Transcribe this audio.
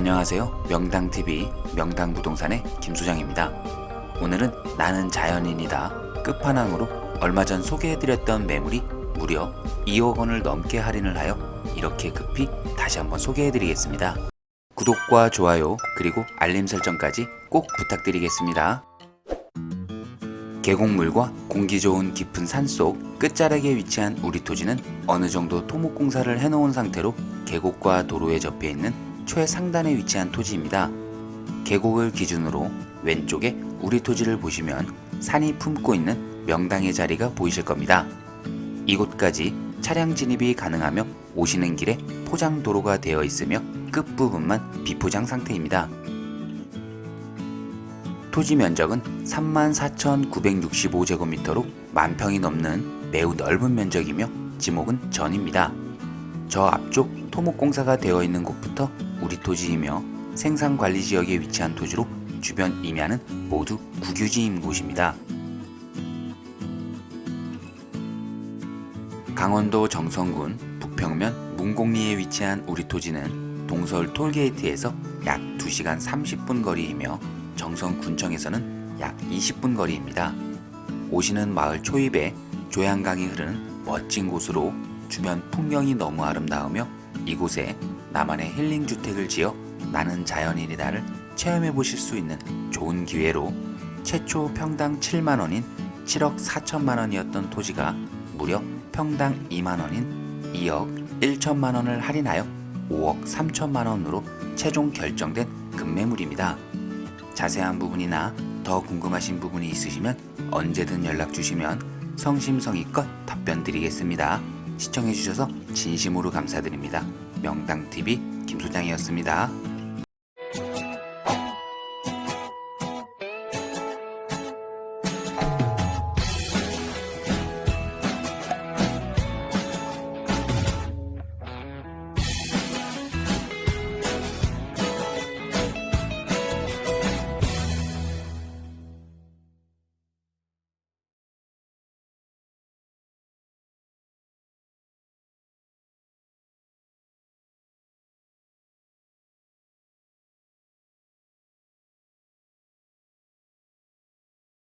안녕하세요. 명당TV 명당부동산의 김소장입니다. 오늘은 나는 자연인이다 끝판왕으로 얼마 전 소개해드렸던 매물이 무려 2억 원을 넘게 할인을 하여 이렇게 급히 다시 한번 소개해드리겠습니다. 구독과 좋아요 그리고 알림 설정까지 꼭 부탁드리겠습니다. 계곡물과 공기 좋은 깊은 산속 끝자락에 위치한 우리 토지는 어느 정도 토목 공사를 해놓은 상태로 계곡과 도로에 접해 있는 최상단에 위치한 토지입니다. 계곡을 기준으로 왼쪽에 우리 토지를 보시면 산이 품고 있는 명당의 자리가 보이실 겁니다. 이곳까지 차량 진입이 가능하며 오시는 길에 포장 도로가 되어 있으며 끝부분만 비포장 상태입니다. 토지 면적은 34,965제곱미터로 만 평이 넘는 매우 넓은 면적이며 지목은 전입니다. 저 앞쪽 토목공사가 되어 있는 곳부터 우리 토지이며 생산 관리 지역에 위치한 토지로 주변 임야는 모두 국유지인 곳입니다. 강원도 정선군 북평면 문곡리에 위치한 우리 토지는 동서울 톨게이트에서 약 2시간 30분 거리이며 정선군청에서는 약 20분 거리입니다. 오시는 마을 초입에 조양강이 흐르는 멋진 곳으로 주변 풍경이 너무 아름다우며 이곳에 나만의 힐링 주택을 지어 나는 자연인이다를 체험해 보실 수 있는 좋은 기회로 최초 평당 7만 원인 7억 4천만 원이었던 토지가 무려 평당 2만 원인 2억 1천만 원을 할인하여 5억 3천만 원으로 최종 결정된 급매물입니다. 자세한 부분이나 더 궁금하신 부분이 있으시면 언제든 연락 주시면 성심성의껏 답변 드리겠습니다. 시청해 주셔서 진심으로 감사드립니다. 명당TV 김소장이었습니다.